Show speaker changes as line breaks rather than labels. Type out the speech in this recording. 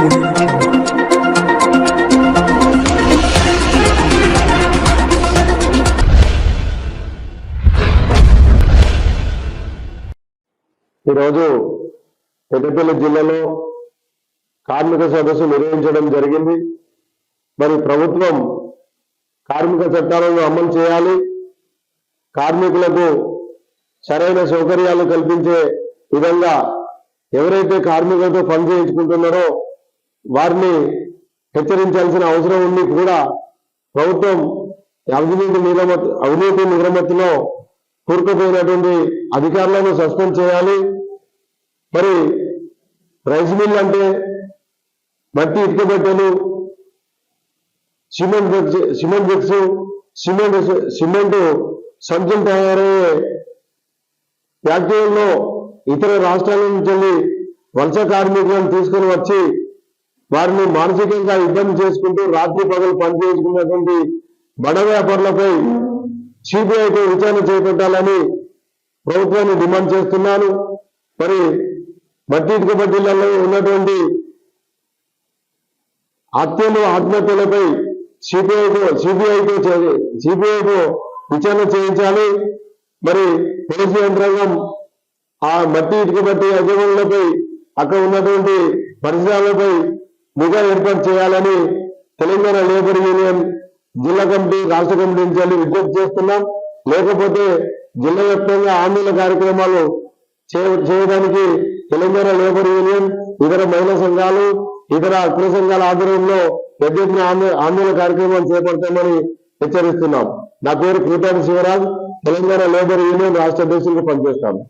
ఈరోజు పెద్దపల్లి జిల్లాలో కార్మిక సదస్సు నిర్వహించడం జరిగింది. మరి ప్రభుత్వం కార్మిక చట్టాలను అమలు చేయాలి. కార్మికులకు సరైన సౌకర్యాలు కల్పించే విధంగా ఎవరైతే కార్మికులతో పని చేయించుకుంటున్నారో వారిని హెచ్చరించాల్సిన అవసరం ఉంది కూడా ప్రభుత్వం అవినీతి నిరమతి అవినీతి నిరమతిలో కూరుకుపోయినటువంటి అధికారులను సస్పెండ్ చేయాలి. మరి రైస్ మిల్ అంటే మట్టి ఇటుక బట్టలు cement cement bricks cement cement సంచులు తయారయ్యే ఫ్యాక్టరీల్లో ఇతర రాష్ట్రాల నుంచి వెళ్ళి వలస కార్మికులను తీసుకొని వచ్చి వారిని మానసికంగా ఇబ్బంది చేసుకుంటూ రాత్రి పగలు పనిచేసుకున్నటువంటి బడ వ్యాపారులపై సిబిఐతో విచారణ చేపట్టాలని ప్రభుత్వాన్ని డిమాండ్ చేస్తున్నాను. మరి మట్టి ఇటుక బడ్డీలలో ఉన్నటువంటి హత్యలు ఆత్మహత్యలపై సిబిఐతో సిబిఐతో సిబిఐతో విచారణ చేయించాలి. మరి పోలీసు యంత్రాంగం ఆ మట్టి ఇటుక బట్టి యజమానులపై అక్కడ ఉన్నటువంటి పరిసరాలపై నిఘా ఏర్పాటు చేయాలని తెలంగాణ లేబర్ యూనియన్ జిల్లా కమిటీ రాష్ట్ర కమిటీ నుంచి వెళ్ళి విజ్ఞప్తి చేస్తున్నాం. లేకపోతే జిల్లా వ్యాప్తంగా ఆందోళన కార్యక్రమాలు చేయడానికి తెలంగాణ లేబర్ యూనియన్ ఇతర మహిళా సంఘాలు ఇతర కుల సంఘాల ఆధ్వర్యంలో పెద్ద ఎత్తున ఆందోళన కార్యక్రమాలు చేపడతామని హెచ్చరిస్తున్నాం. నా పేరు కూటాడి శివరాజ్ తెలంగాణ లేబర్ యూనియన్ రాష్ట్ర అధ్యక్షులకు పనిచేస్తాను.